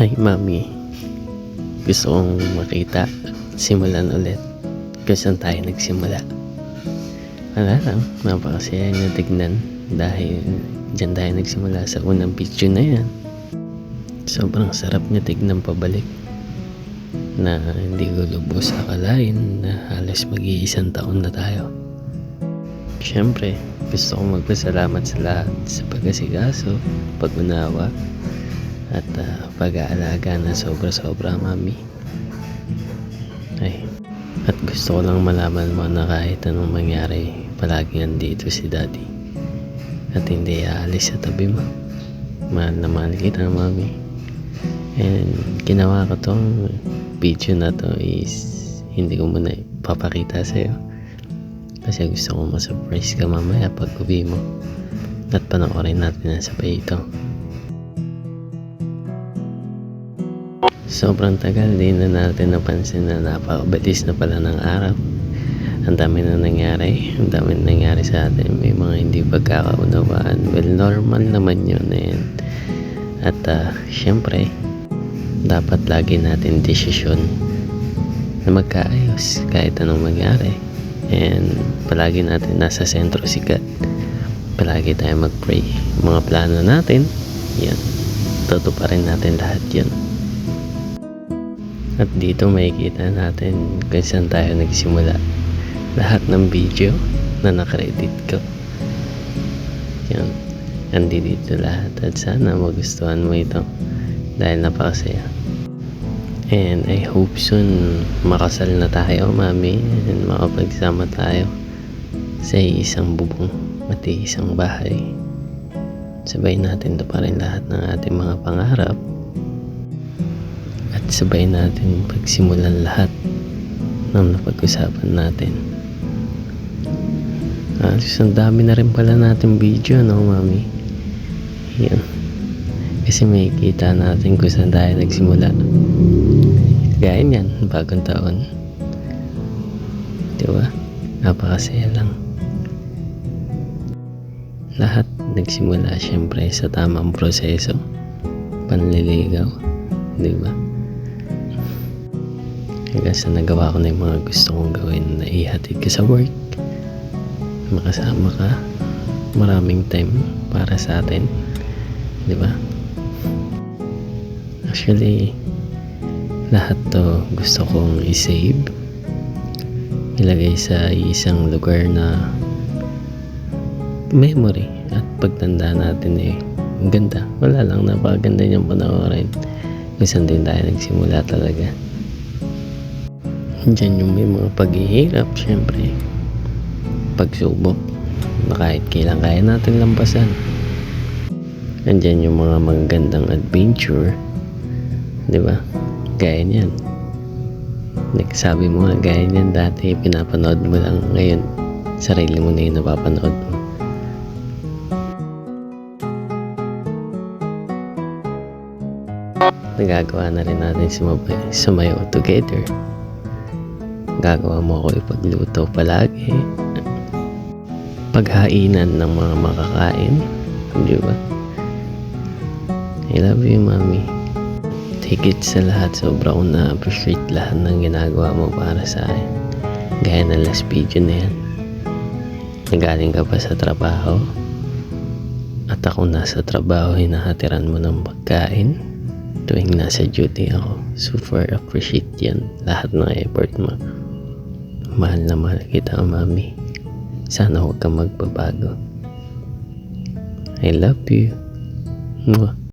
Hi, Mami. Gusto kong makita. Simulan ulit. Saan tayo nagsimula. Wala lang. Napakasaya niya tignan. Dahil dyan tayo nagsimula sa unang video na yan. Sobrang sarap niya tignan pabalik. Na hindi ko lubos akalain na halos mag-iisang taon na tayo. Siyempre, gusto kong magpasalamat sa lahat sa pag-asikaso, pag-unawa, at ah, pag-aalaga na sobra-sobra, mami. Ay, at gusto ko lang malaman mo na kahit anong mangyari, palagi nandito si daddy. At hindi aalis sa tabi mo. Mahal na mahal kita, mami. And ginawa ko tong video na to is hindi ko muna papakita sa'yo. Kasi gusto ko ma-surprise ka mamaya pag uwi mo. At panoorin natin na sabay ito. Sobrang tagal din na natin napansin na napakabilis na pala ng araw. Ang dami na nangyari. Ang dami na nangyari sa atin. May mga hindi pagkakaunawaan. Well, normal naman yun. And, at ah, syempre, dapat lagi natin desisyon na magkaayos kahit anong mangyari. And palagi natin nasa sentro si God. Palagi tayo mag-pray. Mga plano natin, yan. Tutuparin natin lahat yan. At dito makikita natin kung saan tayo nagsimula. Lahat ng video na nakredit ko. Yan. Andi dito lahat. At sana magustuhan mo ito. Dahil napakasaya. And I hope soon makasal na tayo, mami. And makapagsama tayo sa isang bubong at isang bahay. Sabay natin to pa rin lahat ng ating mga pangarap. At sabay natin pagsimulan lahat ng napag-usapan natin. Alos, ang dami na rin pala natin video, no, mami? Yan. Kasi may kita natin kung saan tayo nagsimula. Gaya niyan, bagong taon. Di ba? Napakasaya lang. Lahat nagsimula syempre sa tamang proseso. Panliligaw. Di ba? Hanggang sa nagawa ko na yung mga gusto kong gawin na ihatid ka sa work. Makasama ka. Maraming time para sa atin. Di ba? Actually, lahat to gusto kong i-save. Ilagay sa isang lugar na memory at pagtanda natin eh ang ganda. Wala lang, napakaganda niyang panoorin. Kung saan din tayo nagsimula talaga. Diyan yung may mga paghihirap, syempre. Pagsubok na kahit kailan kaya natin lampasan. Andyan yung mga magandang adventure. Di ba? Gaya niyan. Nagsabi mo nga, gaya niyan dati, pinapanood mo lang ngayon. Sarili mo na yung napapanood mo. Nagagawa na rin natin sumabay, sumayaw together. Gagawa mo ako ipagluto palagi. Paghainan ng mga makakain. Di ba? I love you, Mami. Higit sa lahat, sobra ko na-appreciate lahat ng ginagawa mo para sa akin. Gaya ng last video na yan. Nagaling ka pa sa trabaho. At ako nasa trabaho, hinahatiran mo ng pagkain. Tuwing nasa duty ako, super appreciate yan. Lahat ng effort mo. Mahal na mahal kita, Mami. Sana huwag kang magbabago. I love you. Mwah.